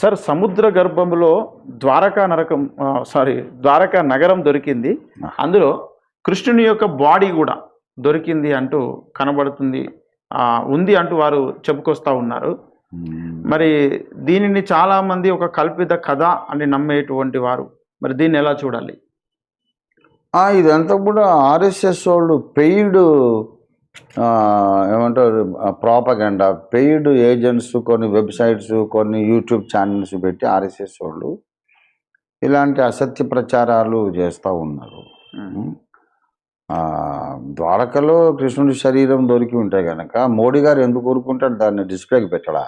Sir సముద్ర గర్భంలో ద్వారకా నరకం సారీ ద్వారకా నగరం దొరికింది. అందులో కృష్ణుని యొక్క బాడీ కూడా దొరికింది అంటూ కనబడుతుంది. ఉంది అంటూ వారు చెప్పుకొస్తా ఉన్నారు. మరి దీనిని చాలా మంది ఒక కల్పిత కథ అని నమ్మేటువంటి వారు. మరి దీన్ని ఎలా చూడాలి? ఇదంతా కూడా ఆర్ఎస్ఎస్ వాళ్ళు పెయిడ్ ఏమంటారు? ప్రాపగండా పెయిడ్ ఏజెంట్స్ కొన్ని వెబ్సైట్స్ కొన్ని యూట్యూబ్ ఛానల్స్ పెట్టి ఆర్ఎస్ఎస్ వాళ్ళు ఇలాంటి అసత్య ప్రచారాలు చేస్తూ ఉన్నారు. ద్వారకలో కృష్ణుడి శరీరం దొరికి ఉంటే కనుక మోడీ గారు ఎందుకు కోరుకుంటాడు దాన్ని డిస్ప్లేకి పెట్టడా?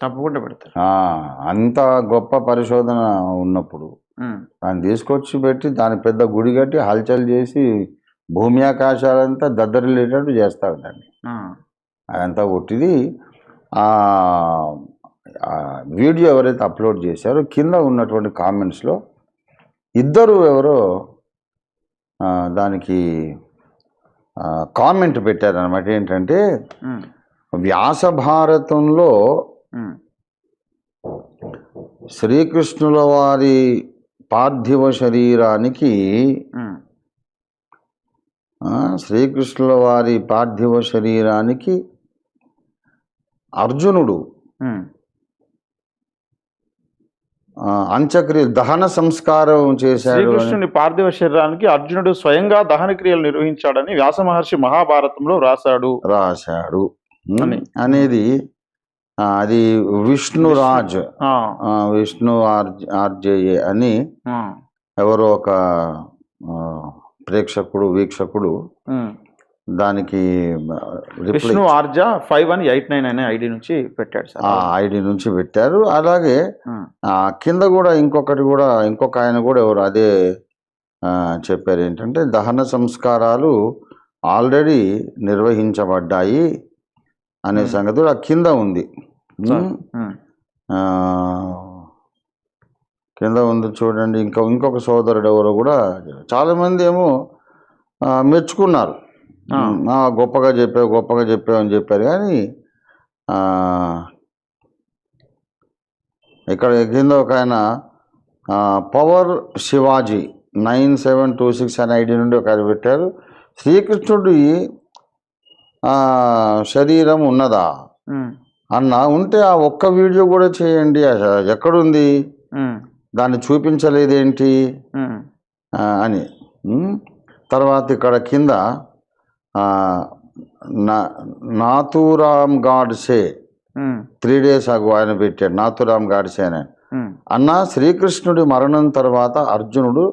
తప్పకుండా పెడతారు. అంత గొప్ప పరిశోధన ఉన్నప్పుడు దాన్ని తీసుకొచ్చి పెట్టి దాని పెద్ద గుడి కట్టి హల్చల్ చేసి భూమి ఆకాశాలంతా దద్దరిల్లేటట్టు చేస్తారు దాన్ని అదంతా ఆ వీడియో ఎవరైతే అప్లోడ్ చేశారో కింద ఉన్నటువంటి కామెంట్స్లో ఇద్దరు ఎవరో దానికి కామెంట్ పెట్టారనమాట ఏంటంటే వ్యాస భారతంలో శ్రీకృష్ణుల వారి పార్థివ శరీరానికి శ్రీకృష్ణుల వారి పార్థివ శరీరానికి అర్జునుడు అంత్యక్రియ దహన సంస్కారం చేశాడు శ్రీకృష్ణుని పార్థివ శరీరానికి అర్జునుడు స్వయంగా దహన క్రియలు నిర్వహించాడని వ్యాస మహర్షి మహాభారతంలో రాశాడు. రాశాడు. అనేది అది విష్ణురాజ్ విష్ణు. ఆర్జ్ అని ఎవరో ఒక ప్రేక్షకుడు వీక్షకుడు. దానికి Vishnu Arja five one eight nine అనే ఐడి నుంచి పెట్టాడు సార్. ఆ ఐడి నుంచి పెట్టారు. అలాగే ఆ, కింద కూడా ఇంకొకటి కూడా ఇంకొక ఆయన కూడా ఎవరు అదే ఆ, చెప్పారు ఏంటంటే దహన సంస్కారాలు ఆల్రెడీ నిర్వహించబడ్డాయి అనే. సంగతి కూడా కింద ఉంది. ఆ, కింద ఉంది చూడండి. ఇంకా ఇంకొక సోదరుడు ఎవరో కూడా చాలామంది ఏమో మెచ్చుకున్నారు. గొప్పగా చెప్పావు గొప్పగా చెప్పావు అని చెప్పారు. కానీ ఇక్కడ కింద ఒక ఆయన power Shivaji nine seven two six అనే ఐడి నుండి ఒక ఆయన పెట్టారు. శ్రీకృష్ణుడి శరీరం ఉన్నదా? అన్న ఉంటే ఆ ఒక్క వీడియో కూడా చేయండి. ఎక్కడుంది? దాన్ని చూపించలేదేంటి? అని. తర్వాత ఇక్కడ కింద ఆ, నా నాథూరామ్ గాడ్సే. త్రీ డేస్ అగు ఆయన పెట్టాడు. నాథురామ్ గాడ్సే అని. అన్న శ్రీకృష్ణుడి మరణం తర్వాత అర్జునుడు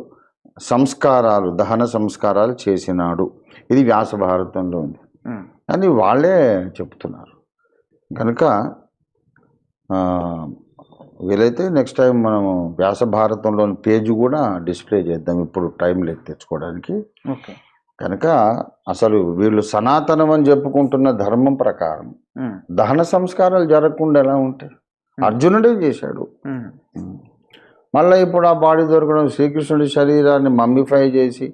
సంస్కారాలు దహన సంస్కారాలు చేసినాడు. ఇది వ్యాస భారతంలో ఉంది. అని వాళ్ళే చెప్తున్నారు. కనుక వీలైతే నెక్స్ట్ టైం మనము వ్యాస భారతంలోని పేజ్ కూడా డిస్ప్లే చేద్దాం. ఇప్పుడు టైం లేదు తెచ్చుకోవడానికి. ఓకే. కనుక అసలు వీళ్ళు సనాతనం అని చెప్పుకుంటున్న ధర్మం ప్రకారం దహన సంస్కారాలు జరగకుండా ఎలా ఉంటాయి? అర్జునుడే చేశాడు. మళ్ళీ ఇప్పుడు ఆ బాడీ దొరకడం శ్రీకృష్ణుడి శరీరాన్ని మమ్మిఫై చేసి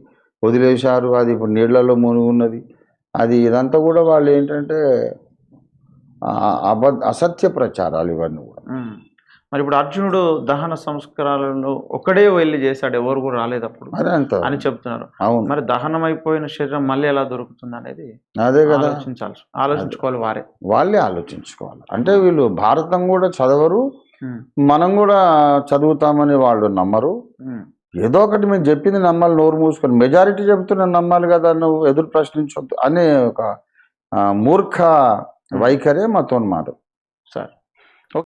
వదిలేశారు. అది ఇప్పుడు నీళ్ళలో మునుగున్నది అది ఇదంతా కూడా వాళ్ళు ఏంటంటే ఆ, అబద్ధ అసత్య ప్రచారాలు ఇవన్నీ కూడా. మరి ఇప్పుడు అర్జునుడు దహన సంస్కారాలను ఒక్కడే వెళ్ళి చేశాడు ఎవరు కూడా రాలేదు అప్పుడు అని చెప్తున్నారు. అవును. మరి దహనం అయిపోయిన శరీరం మళ్ళీ ఎలా దొరుకుతుంది అనేది అదే కదా. ఆలోచించాల్సి ఆలోచించుకోవాలి వారే. వాళ్ళే ఆలోచించుకోవాలి. అంటే వీళ్ళు భారతం కూడా చదవరు మనం కూడా చదువుతామని వాళ్ళు నమ్మరు. ఏదో ఒకటి మీరు చెప్పింది నమ్మాలి నోరు మూసుకొని. మెజారిటీ చెప్తున్నా నమ్మాలి కదా నువ్వు ఎదురు ప్రశ్నించొద్దు అనే ఒక మూర్ఖ వైఖరే మతోన్మాదం. సార్.